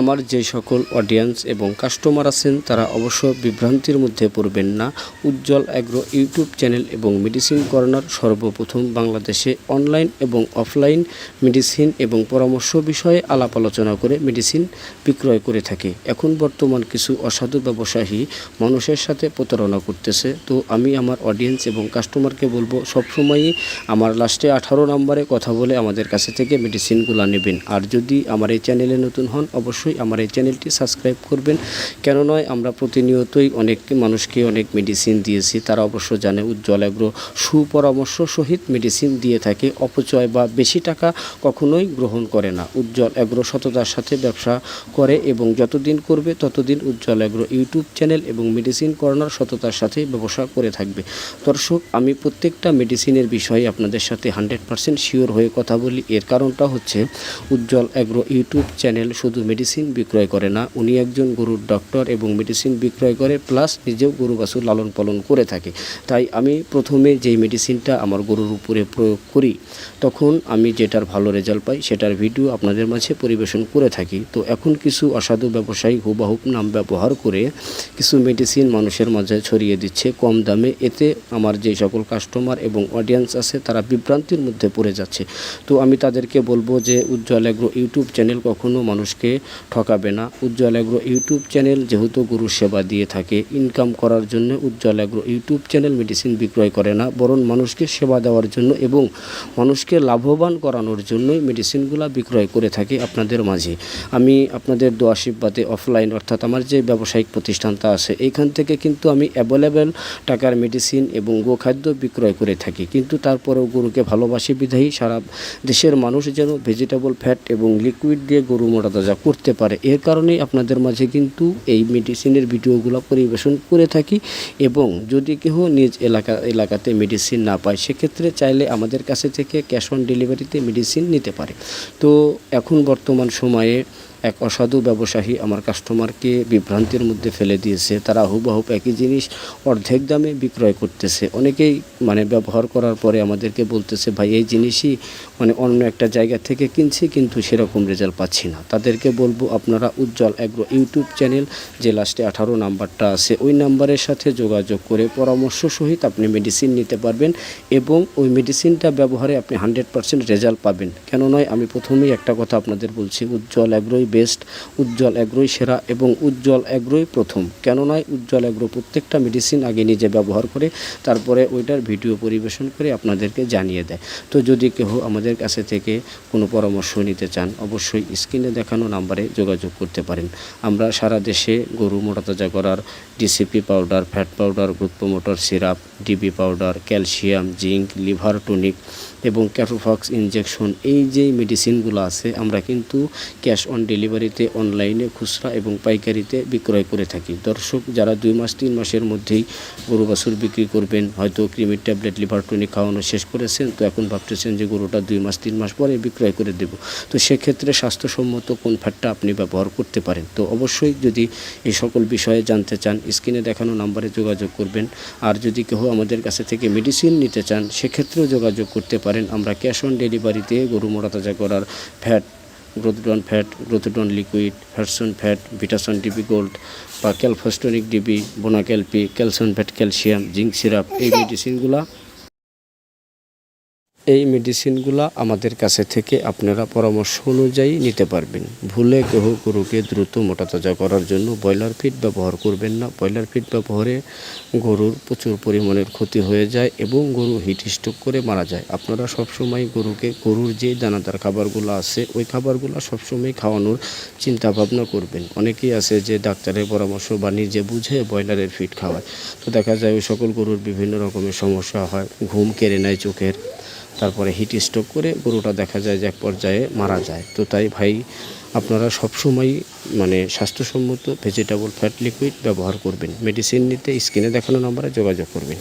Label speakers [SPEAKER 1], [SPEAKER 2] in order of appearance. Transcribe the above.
[SPEAKER 1] আমার যে সকল অডিয়েন্স এবং কাস্টমার আছেন, তারা অবশ্য বিভ্রান্তির মধ্যে পড়বেন না। উজ্জ্বল অ্যাগ্রো ইউটিউব চ্যানেল এবং মেডিসিন কর্নার সর্বপ্রথম বাংলাদেশে অনলাইন এবং অফলাইন মেডিসিন এবং পরামর্শ বিষয়ে আলাপ আলোচনা করে মেডিসিন বিক্রয় করে থাকে। এখন বর্তমান কিছু অসাধু ব্যবসায়ী মানুষের সাথে প্রতারণা করতেছে। তো আমি আমার অডিয়েন্স এবং কাস্টমারকে বলব, সবসময়ই আমার লাস্টে আঠারো নম্বরে কথা বলে আমাদের কাছে থেকে মেডিসিনগুলো নেবেন। আর যদি আমার এই চ্যানেলে নতুন হন, অবশ্যই আমার এই চ্যানেলটি সাবস্ক্রাইব করবেন। কেন নয় আমরা প্রতিনিয়তই অনেক মানুষকে অনেক মেডিসিন দিয়েছি। তারা অবশ্য জানে উজ্জ্বল এগ্রো সুপরামর্শ সহিত মেডিসিন দিয়ে থাকে। অপচয় বা বেশি টাকা কখনোই গ্রহণ করে না। উজ্জ্বল এগ্রো সততার সাথে ব্যবসা করে এবং যতদিন করবে ততদিন উজ্জ্বল এগ্রো ইউটিউব চ্যানেল এবং মেডিসিন কর্নার সততার সাথে ব্যবসা করে থাকবে। দর্শক, আমি প্রত্যেকটা মেডিসিনের বিষয়ে আপনাদের সাথে হান্ড্রেড পারসেন্ট শিওর হয়ে কথা বলি। এর কারণটা হচ্ছে উজ্জ্বল এগ্রো ইউটিউব চ্যানেল শুধু মেডিসিন বিক্রয় করে না। উনি একজন গরুর ডক্টর এবং মেডিসিন বিক্রয় করে প্লাস নিজেও গরু বাছুর লালন পালন করে থাকে। তাই আমি প্রথমে যেই মেডিসিনটা আমার গরুর উপরে প্রয়োগ করি, তখন আমি যেটার ভালো রেজাল্ট পাই সেটার ভিডিও আপনাদের মাঝে পরিবেশন করে থাকি। তো এখন কিছু অসাধু ব্যবসায়ী হুবাহুব নাম ব্যবহার করে কিছু মেডিসিন মানুষের মাঝে ছড়িয়ে দিচ্ছে কম দামে। এতে আমার যে সকল কাস্টমার এবং অডিয়েন্স আছে, তারা বিভ্রান্তির মধ্যে পড়ে যাচ্ছে। তো আমি তাদেরকে বলব যে, উজ্জ্বল এগ্রো ইউটিউব চ্যানেল কখনো মানুষকে ঠকাবে না। উজ্জ্বল এগ্রো ইউটিউব চ্যানেল যেহেতু গরুর সেবা দিয়ে থাকে ইনকাম করার জন্য Ujjwal agro YouTube channel medicine বিক্রয় করে না, বরং মানুষকে সেবা দেওয়ার জন্য এবং মানুষকে লাভবান করানোর জন্যই মেডিসিনগুলা বিক্রয় করে থাকে আপনাদের মাঝে। আমি আপনাদের দোয়া আশীর্বাদে অফলাইন অর্থাৎ আমার যে ব্যবসায়িক প্রতিষ্ঠানটা আছে এইখান থেকে কিন্তু আমি অ্যাভেলেবেল টাকার মেডিসিন এবং গোখাদ্য বিক্রয় করে থাকি। কিন্তু তারপরেও গরুকে ভালোবাসি বিধায়ী, সারা দেশের মানুষ যেন ভেজিটেবল ফ্যাট এবং লিকুইড দিয়ে গরু মোটা তাজা করতে পারে। এর কারণেই আপনাদের মাঝে কিন্তু এই মেডিসিনের ভিডিওগুলো পরিবেশন করে থাকি এবং যদি কেউ নিজ এলাকা, এলাকাতে মেডিসিন না পায়, সেক্ষেত্রে চাইলে আমাদের কাছে থেকে ক্যাশ অন ডেলিভারিতে মেডিসিন নিতে পারে। তো এখন বর্তমান সময়ে এক অসাধু ব্যবসায়ী আমার কাস্টমারকে বিভ্রান্তির মধ্যে ফেলে দিয়েছে। তারা হুবহুব একই জিনিস অর্ধেক দামে বিক্রয় করতেছে। অনেকেই মানে ব্যবহার করার পরে আমাদেরকে বলতেছে, ভাই, এই জিনিসই মানে অন্য একটা জায়গা থেকে কিনছি, কিন্তু সেরকম রেজাল্ট পাচ্ছি না। তাদেরকে বলব, আপনারা উজ্জ্বল অ্যাগ্রো ইউটিউব চ্যানেল, যে লাস্টে আঠারো নাম্বারটা আছে, ওই নাম্বারের সাথে যোগাযোগ করে পরামর্শ সহিত আপনি মেডিসিন নিতে পারবেন এবং ওই মেডিসিনটা ব্যবহারে আপনি হান্ড্রেড পারসেন্ট রেজাল্ট পাবেন। কেন নয়, আমি প্রথমেই একটা কথা আপনাদের বলছি, উজ্জ্বল অ্যাগ্রোই বেস্ট, উজ্জ্বল অ্যাগ্রোই সেরা এবং উজ্জ্বল অ্যাগ্রোই প্রথম। কেন নয় উজ্জ্বল অ্যাগ্রো প্রত্যেকটা মেডিসিন আগে নিজে ব্যবহার করে, তারপরে ওইটার ভিডিও পরিবেশন করে আপনাদেরকে জানিয়ে দেয়। তো যদি কেউ আমাদের কাছে থেকে কোনো পরামর্শ নিতে চান, অবশ্যই স্ক্রিনে দেখানো নাম্বারে যোগাযোগ করতে পারেন। আমরা সারা দেশে গরু মোটাতাজা করার DCP powder fat powder growth promoter syrup DB powder calcium zinc liver tonic এবং ক্যাটোফক্স ইনজেকশন এই যে মেডিসিনগুলো আছে, আমরা কিন্তু ক্যাশ অন ডেলিভারিতে, অনলাইনে খুচরা এবং পাইকারিতে বিক্রয় করে থাকি। দর্শক, যারা দুই মাস, তিন মাসের মধ্যেই গরু বাছুর বিক্রি করবেন, হয়তো ক্রিমির ট্যাবলেট, লিভার টনিক খাওয়ানো শেষ করেছেন, তো এখন ভাবতেছেন যে গরুটা দুই মাস, তিন মাস পরে বিক্রয় করে দেব। তো সেক্ষেত্রে স্বাস্থ্যসম্মত কোন ফ্যাটটা আপনি ব্যবহার করতে পারেন? তো অবশ্যই যদি এই সকল বিষয়ে জানতে চান, স্ক্রিনে দেখানো নাম্বারে যোগাযোগ করবেন। আর যদি কেউ আমাদের কাছে থেকে মেডিসিন নিতে চান, সেক্ষেত্রেও যোগাযোগ করতে পারেন। আমরা ক্যাশ অন ডেলিভারিতে গরু মোটা তাজা করার ফ্যাট গ্রোথডন ফ্যাট গ্রোথডন লিকুইড ফ্যাটসন ফ্যাট ভিটাসন ডিবি গোল্ড বা ক্যালফোস্টনিক ডিবি বোনাক্যালপি ক্যালসন ফ্যাট ক্যালসিয়াম জিঙ্ক সিরাপ এই মেডিসিনগুলা এই মেডিসিনগুলো আমাদের কাছে থেকে আপনারা পরামর্শ অনুযায়ী নিতে পারবেন। ভুলে কেহ গরুকে দ্রুত মোটাতাজা করার জন্য ব্রয়লার ফিড ব্যবহার করবেন না। ব্রয়লার ফিড ব্যবহারে গরুর প্রচুর পরিমাণের ক্ষতি হয়ে যায় এবং গরু হিট স্ট্রোক করে মারা যায়। আপনারা সবসময় গরুকে, গরুর যে দানাদার খাবারগুলো আছে, ওই খাবারগুলো সবসময় খাওয়ানোর চিন্তা ভাবনা করবেন। অনেকেই আছে যে ডাক্তারের পরামর্শ বা নিজে বুঝে ব্রয়লারের ফিড খাওয়ায়। তো দেখা যায় ওই সকল গরুর বিভিন্ন রকমের সমস্যা হয়, ঘুম কেড়ে নেয় চোখের। তারপরে হিট স্ট্রোক করে গরুটা দেখা যায় যে এক পর্যায়ে মারা যায়। তো তাই ভাই, আপনারা সবসময় মানে স্বাস্থ্যসম্মত ভেজিটেবল ফ্যাট লিকুইড ব্যবহার করবেন। মেডিসিন নিতে স্কিনে দেখানো নম্বরে যোগাযোগ করবেন।